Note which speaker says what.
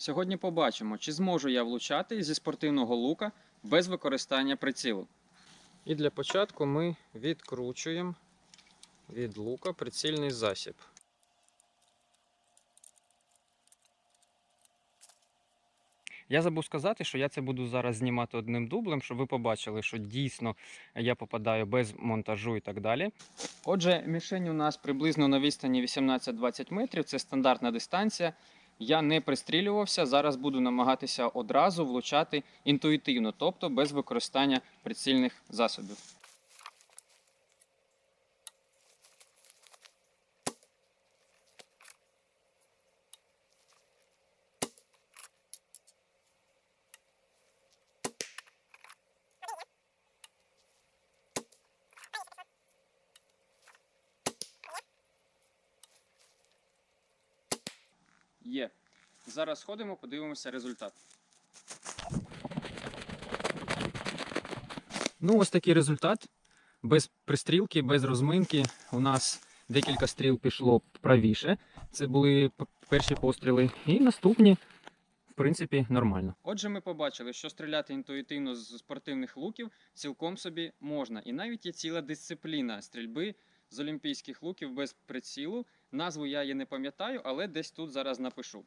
Speaker 1: Сьогодні побачимо, чи зможу я влучати зі спортивного лука без використання прицілу. І для початку ми відкручуємо від лука прицільний засіб. Я забув сказати, що я це буду зараз знімати одним дублем, щоб ви побачили, що дійсно я попадаю без монтажу і так далі. Отже, мішень у нас приблизно на відстані 18-20 метрів, це стандартна дистанція. Я не пристрілювався, зараз буду намагатися одразу влучати інтуїтивно, тобто без використання прицільних засобів. Є. Зараз сходимо, подивимося результат. Ну, ось такий результат. Без пристрілки, без розминки. У нас декілька стріл пішло правіше. Це були перші постріли. І наступні, в принципі, нормально. Отже, ми побачили, що стріляти інтуїтивно з спортивних луків цілком собі можна. І навіть є ціла дисципліна стрільби з олімпійських луків без прицілу. Назву я її не пам'ятаю, але десь тут зараз напишу.